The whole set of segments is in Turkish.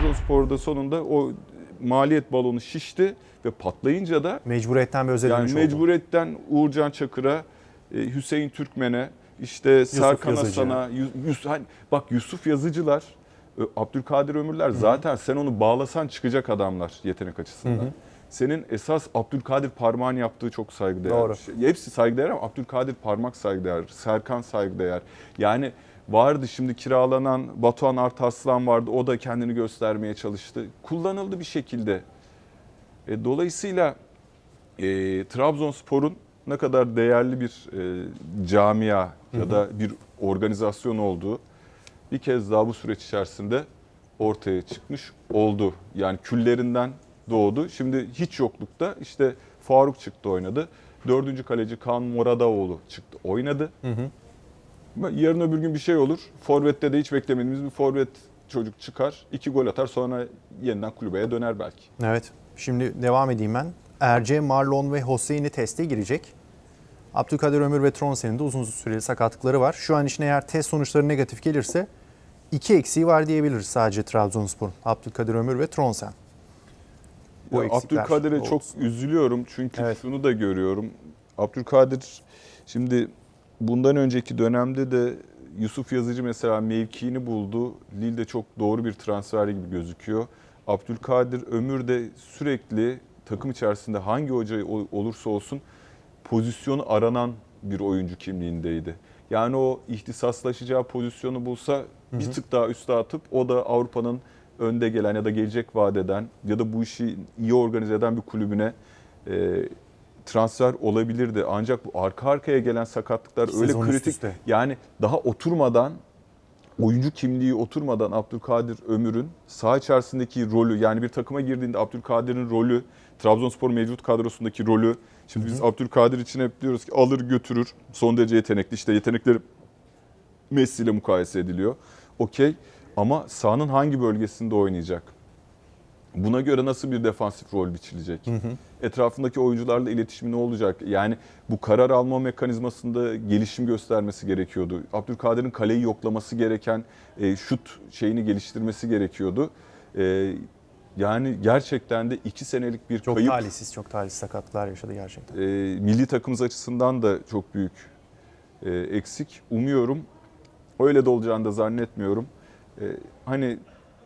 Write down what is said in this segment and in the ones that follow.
Trabzonspor'da sonunda o maliyet balonu şişti ve patlayınca da Mecburiyetten bir özel yani oldu. mecburiyetten Uğurcan Çakır'a, e, Hüseyin Türkmen'e, işte Serkan Yazıcı. Hasan'a, Yus- hani bak Yusuf Yazıcılar, e, Abdülkadir Ömürler zaten sen onu bağlasan çıkacak adamlar yetenek açısından. Senin esas Abdülkadir Parmak'ın yaptığı çok saygıdeğer. Doğru. şey. Hepsi saygıdeğer ama Abdülkadir Parmak saygıdeğer, Serkan saygıdeğer. Yani vardı şimdi kiralanan Batuhan Artaslan vardı. O da kendini göstermeye çalıştı. Kullanıldı bir şekilde. E, dolayısıyla e, Trabzonspor'un ne kadar değerli bir e, camia ya da bir organizasyon olduğu bir kez daha bu süreç içerisinde ortaya çıkmış oldu. Yani küllerinden doğdu. Şimdi hiç yoklukta işte Faruk çıktı oynadı. Dördüncü kaleci Kaan Moradaoğlu çıktı oynadı. Hı hı. Yarın öbür gün bir şey olur. Forvet'te de hiç beklemediğimiz bir forvet çocuk çıkar. iki gol atar sonra yeniden kulübeye döner belki. Evet. Şimdi devam edeyim ben. Erce, Marlon ve Hosseini teste girecek. Abdülkadir Ömür ve Tronsen'in de uzun süreli sakatlıkları var. Şu an için eğer test sonuçları negatif gelirse iki eksiği var diyebiliriz sadece Trabzonspor. Abdülkadir Ömür ve Tronsen. Bu Ya Abdülkadir'e çok üzülüyorum çünkü Evet. şunu da görüyorum. Abdülkadir şimdi bundan önceki dönemde de Yusuf Yazıcı mesela mevkiini buldu. Lille'de çok doğru bir transfer gibi gözüküyor. Abdülkadir Ömür de sürekli takım içerisinde hangi hoca ol- olursa olsun pozisyonu aranan bir oyuncu kimliğindeydi. Yani o ihtisaslaşacağı pozisyonu bulsa bir tık daha üste atıp o da Avrupa'nın önde gelen ya da gelecek vadeden ya da bu işi iyi organize eden bir kulübüne e, transfer olabilirdi. Ancak bu arka arkaya gelen sakatlıklar öyle sezon üst kritik. üste. Yani daha oturmadan oyuncu kimliği oturmadan Abdülkadir Ömür'ün saha içerisindeki rolü yani bir takıma girdiğinde Abdülkadir'in rolü, Trabzonspor mevcut kadrosundaki rolü. Şimdi biz Abdülkadir için hep diyoruz ki alır götürür. Son derece yetenekli. İşte yetenekleri Messi ile mukayese ediliyor. Okey ama sahanın hangi bölgesinde oynayacak? Buna göre nasıl bir defansif rol biçilecek? Etrafındaki oyuncularla iletişimi ne olacak? Yani bu karar alma mekanizmasında gelişim göstermesi gerekiyordu. Abdülkadir'in kaleyi yoklaması gereken e, şut şeyini geliştirmesi gerekiyordu. E, yani gerçekten de iki senelik bir Çok kayıp talihsiz, çok talihsiz sakatlıklar yaşadı gerçekten. e, milli takımımız açısından da çok büyük e, eksik. Umuyorum öyle de olacağını da zannetmiyorum. E, hani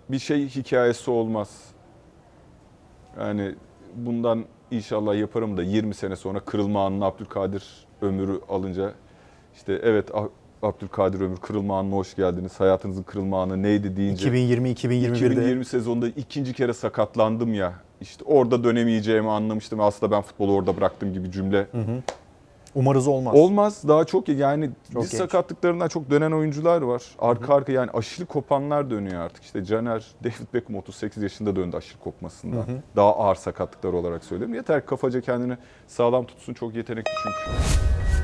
bir şey hikayesi olmaz. Yani bundan inşallah yaparım da 20 sene sonra kırılma anını Abdülkadir ömrü alınca işte evet Abdülkadir ömür kırılma anına hoş geldiniz. Hayatınızın kırılma anı neydi deyince 2020-2021'de 2020 sezonunda ikinci kere sakatlandım ya. İşte orada dönemeyeceğimi anlamıştım. Aslında ben futbolu orada bıraktım gibi cümle. Umarız olmaz. Olmaz. Daha çok yani Çok diz genç. sakatlıklarından çok dönen oyuncular var. Arka arka yani aşırı kopanlar dönüyor artık. İşte Caner, David Beckham 38 yaşında döndü aşırı kopmasından. Daha ağır sakatlıklar olarak söylüyorum. Yeter kafaca kendini sağlam tutsun. Çok yetenekli çünkü.